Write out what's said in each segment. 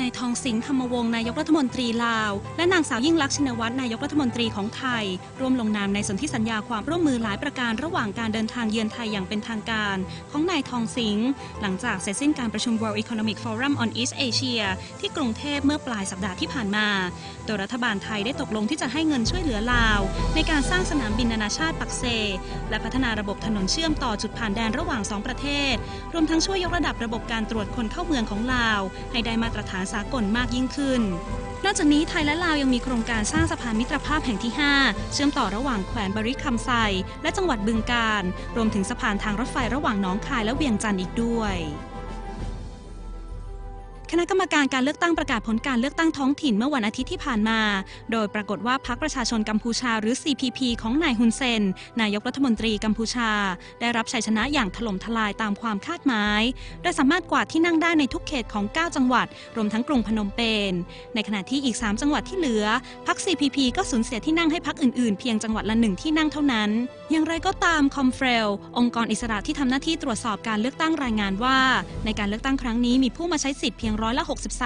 นายทองสิงห์ธรรมวงศ์นายกรัฐมนตรีลาว และนางสาวยิ่งลักษณ์ชินวัตรนายกรัฐมนตรีของไทย ร่วมลงนามในสนธิสัญญาความร่วมมือหลายประการระหว่างการเดินทางเยือนไทยอย่างเป็นทางการ ของนายทองสิงห์หลังจากเสร็จสิ้นการประชุม World Economic Forum on East Asia ที่กรุงเทพเมื่อปลายสัปดาห์ที่ผ่านมา โดยรัฐบาลไทยได้ตกลงที่จะให้เงินช่วยเหลือลาว ในการสร้างสนามบินนานาชาติปักเซ และพัฒนาระบบถนนเชื่อมต่อจุดผ่านแดนระหว่างสองประเทศ รวมทั้งช่วยยกระดับระบบการตรวจคนเข้าเมืองของลาว ให้ได้มาตรฐานสากลมากยิ่งขึ้น นอกจากนี้ไทยและลาวยังมีโครงการสร้างสะพานมิตรภาพแห่งที่ 5 เชื่อมต่อระหว่างแขวนบริคำไซและจังหวัดบึงกาฬรวมถึงสะพานทางรถไฟระหว่างหน้องคายและเวียงจันทร์อีกด้วย คณะกรรมการการเลือกตั้งประกาศผลการเลือกตั้งท้องถิ่นเมื่อวันอาทิตย์ที่ผ่านมา โดยปรากฏว่าพรรคประชาชนกัมพูชาหรือ CPP ของนายฮุนเซน นายกรัฐมนตรีกัมพูชา ได้รับชัยชนะอย่างถล่มทลายตามความคาดหมาย โดยสามารถกวาดที่นั่งได้ในทุกเขตของ 9 จังหวัด รวมทั้งกรุงพนมเปญ ในขณะที่อีก 3 จังหวัดที่เหลือ พรรค CPP ก็สูญเสียที่นั่งให้พรรคอื่นๆ เพียงจังหวัดละหนึ่งที่นั่งเท่านั้น อย่างไรก็ตามคอมเฟลองค์กรอิสระที่ทำหน้าที่ตรวจสอบการเลือกตั้งรายงานว่า ในการเลือกตั้งครั้งนี้มีผู้มาใช้สิทธิ์เพียงร้อยละ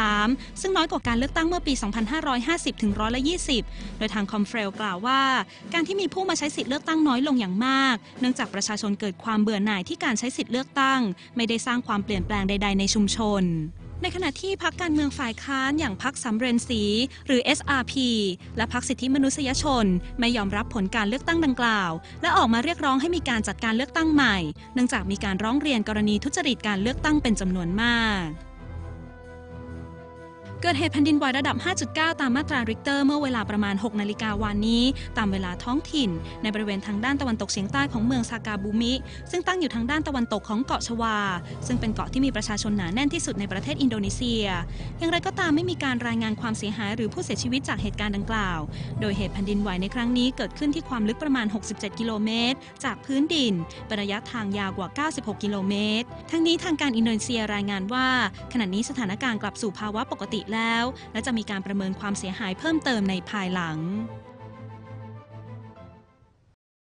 63 ซึ่งน้อยกว่าการเลือกตั้งเมื่อปี 2550 ถึงร้อยละ 20 โดยทางคอมเฟรลกล่าวว่า การที่มีผู้มาใช้สิทธิ์เลือกตั้งน้อยลงอย่างมาก เนื่องจากประชาชนเกิดความเบื่อหน่ายที่การใช้สิทธิ์เลือกตั้ง ไม่ได้สร้างความเปลี่ยนแปลงใด ๆ ในชุมชนในขณะที่พักการเมืองฝ่ายค้านอย่างพักสำเร็จสีหรือ SRP และพักสิทธิมนุษยชน ไม่ยอมรับผลการเลือกตั้งดังกล่าว และออกมาเรียกร้องให้มีการจัดการเลือกตั้งใหม่ เนื่องจากมีการร้องเรียนกรณีทุจริตการเลือกตั้งเป็นจำนวนมาก เกิดเหตุแผ่นดินไหวระดับ 5.9 ตามมาตราริกเตอร์เมื่อเวลาประมาณ 6 นาฬิกาวันนี้ ตามเวลาท้องถิ่น ในบริเวณทางด้านตะวันตกเฉียงใต้ของเมืองซากาบูมิ ซึ่งตั้งอยู่ทางด้านตะวันตกของเกาะชวา ซึ่งเป็นเกาะที่มีประชาชนหนาแน่นที่สุดในประเทศอินโดนีเซีย อย่างไรก็ตามไม่มีการรายงานความเสียหายหรือผู้เสียชีวิตจากเหตุการณ์ดังกล่าว โดยเหตุแผ่นดินไหวในครั้งนี้เกิดขึ้นที่ความลึกประมาณ 67 กิโลเมตร จากพื้นดินเป็นระยะทางยาวกว่า 96 กิโลเมตร ทั้งนี้ทางการอินโดนีเซียรายงานว่า ขณะนี้สถานการณ์กลับสู่ภาวะปกติแล้ว และจะมีการประเมินความเสียหายเพิ่มเติมในภายหลัง